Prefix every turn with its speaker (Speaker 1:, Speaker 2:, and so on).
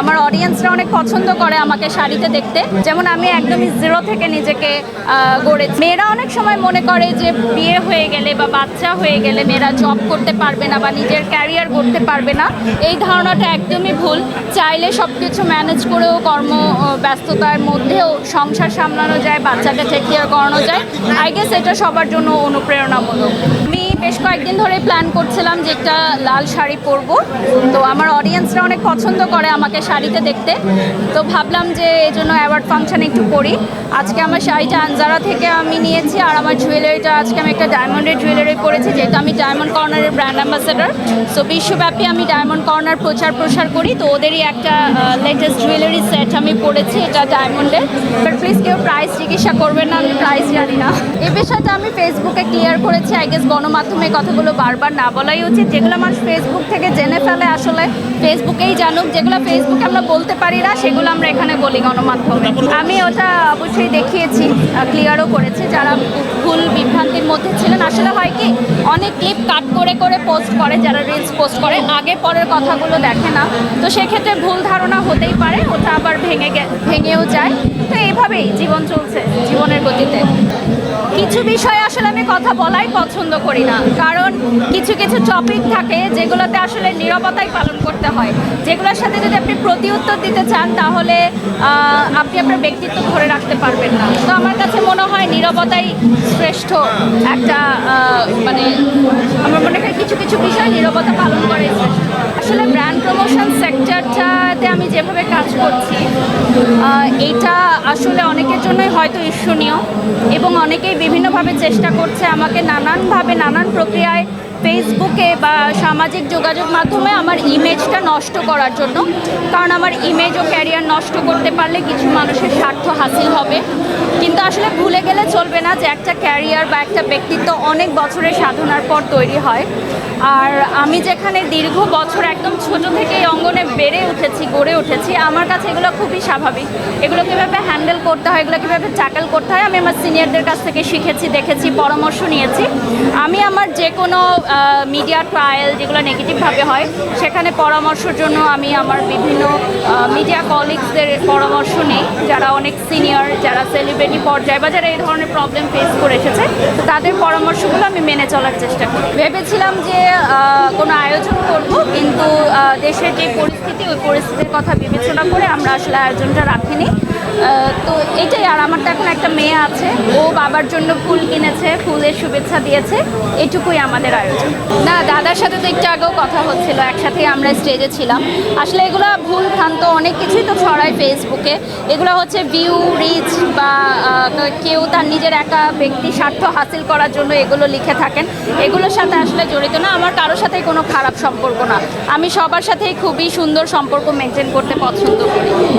Speaker 1: আমার অডিয়েন্সরা অনেক পছন্দ করে আমাকে শাড়িতে দেখতে। যেমন আমি একদমই জিরো থেকে নিজেকে গড়েছি মেয়েরা অনেক সময় মনে করে যে বিয়ে হয়ে গেলে বা বাচ্চা হয়ে গেলে মেয়েরা জব করতে পারবে না বা নিজের ক্যারিয়ার করতে পারবে না। এই ধারণাটা একদমই ভুল। চাইলে সব কিছু ম্যানেজ করেও কর্ম ব্যস্ততার মধ্যেও সংসার সামলানো যায়, বাচ্চাকে টেক কেয়ার করানো যায়। আই গেস এটা সবার জন্য অনুপ্রেরণামূলক। বেশ কয়েকদিন ধরে প্ল্যান করছিলাম যে একটা লাল শাড়ি পরবো। তো আমার অডিয়েন্সরা অনেক পছন্দ করে আমাকে শাড়িতে দেখতে। তো ভাবলাম যে এই জন্য অ্যাওয়ার্ড ফাংশন একটু করি। আজকে আমার শাড়িটা আনজারা থেকে আমি নিয়েছি আর আমার জুয়েলারিটা আজকে আমি একটা ডায়মন্ডের জুয়েলারি পরেছি, যেহেতু আমি ডায়মন্ড কর্নারের ব্র্যান্ড অ্যাম্বাসেডার সো বিশ্বব্যাপী আমি ডায়মন্ড কর্নার প্রচার প্রসার করি। তো ওদেরই একটা লেটেস্ট জুয়েলারি সেট আমি পরেছি এটা ডায়মন্ডের বাট প্লিজ কেউ প্রাইস জিজ্ঞাসা করবেন না, আমি প্রাইস জানি না। এ বিষয়টা আমি ফেসবুকে ক্লিয়ার করেছি। আই গেস গণমাধ্যমে কথাগুলো বারবার না বলাই উচিত। যেগুলো মানুষ ফেসবুক থেকে জেনে ফেলে, আসলে ফেসবুকেই জানুক। যেগুলো ফেসবুকে আমরা বলতে পারি না, সেগুলো আমরা এখানে বলি গণমাধ্যমে। আমি ওটা অবশ্যই দেখিয়েছি ক্লিয়ারও করেছি। যারা ভুল বিভ্রান্তির মধ্যে ছিলেন আসলে হয় কি, অনেক ক্লিপ কাট করে করে পোস্ট করে, যারা রিলস পোস্ট করে, আগে পরের কথাগুলো দেখে না। তো সেক্ষেত্রে ভুল ধারণা হতেই পারে, ওটা আবার ভেঙে ভেঙেও যায়। তো এইভাবেই জীবন চলছে জীবনের গতিতে। কিছু বিষয়ে আসলে আমি কথা বলাই পছন্দ করি না। কারণ কিছু কিছু টপিক থাকে যেগুলোতে আসলে নিরবতাই পালন করতে হয়। যেগুলোর সাথে যদি আপনি প্রতি উত্তর দিতে চান, তাহলে আপনি আপনার ব্যক্তিত্ব ধরে রাখতে পারবেন না। তো আমার কাছে মনে হয় নিরবতাই শ্রেষ্ঠ একটা মানে আমার মনে হয় কিছু কিছু বিষয় নিরবতা পালন করে। আসলে ব্র্যান্ড প্রমোশন সেক্টরটাতে আমি যেভাবে কাজ করছি এটা আসলে অনেকের জন্যই হয়তো ঈর্ষণীয় এবং অনেকেই বিভিন্নভাবে চেষ্টা করছে আমাকে নানানভাবে, নানান প্রক্রিয়ায় ফেসবুকে বা সামাজিক যোগাযোগ মাধ্যমে আমার ইমেজটা নষ্ট করার জন্য। কারণ আমার ইমেজ ও ক্যারিয়ার নষ্ট করতে পারলে কিছু মানুষের স্বার্থ হাসিল হবে। কিন্তু আসলে ভুলে গেলে চলবে না যে একটা ক্যারিয়ার বা একটা ব্যক্তিত্ব অনেক বছরের সাধনার পর তৈরি হয়। আর আমি যেখানে দীর্ঘ বছর একদম ছোট থেকে এই অঙ্গনে বেড়ে উঠেছি, গড়ে উঠেছি, আমার কাছে এগুলো খুবই স্বাভাবিক। এগুলো কীভাবে হ্যান্ডেল করতে হয়, এগুলো কীভাবে ট্যাকেল করতে হয়, আমি আমার সিনিয়রদের কাছ থেকে শিখেছি, দেখেছি, পরামর্শ নিয়েছি। আমি আমার যে কোনো মিডিয়া ট্রায়াল যেগুলো নেগেটিভভাবে হয়, সেখানে পরামর্শের জন্য আমি আমার বিভিন্ন মিডিয়া কলিগসদের পরামর্শ নিই। যারা অনেক সিনিয়র যারা সেলিব্রিটি পর্যায়ে বা যারা এই ধরনের প্রবলেম ফেস করে এসেছে, তো তাদের পরামর্শগুলো আমি মেনে চলার চেষ্টা করি। ভেবেছিলাম যে কোনো আয়োজন করব, কিন্তু দেশের যে পরিস্থিতি, ওই পরিস্থিতির কথা বিবেচনা করে আমরা আসলে আয়োজনটা রাখিনি। তো এটাই, আর আমার তো এখন একটা মেয়ে আছে, ও বাবার জন্য ফুল কিনেছে, ফুলের শুভেচ্ছা দিয়েছে, এটুকুই আমাদের আয়োজন। না, দাদার সাথে তো একটু আগেও কথা হচ্ছিল একসাথে আমরা স্টেজে ছিলাম। আসলে এগুলো ভুল ভ্রান্ত অনেক কিছুই তো ছড়ায় ফেসবুকে এগুলো হচ্ছে ভিউ রিচ বা কেউ তার নিজের একা ব্যক্তি স্বার্থ হাসিল করার জন্য এগুলো লিখে থাকেন। এগুলোর সাথে আসলে জড়িত না, আমার কারোর সাথে কোনো খারাপ সম্পর্ক না। আমি সবার সাথেই খুবই সুন্দর সম্পর্ক মেনটেন করতে পছন্দ করি।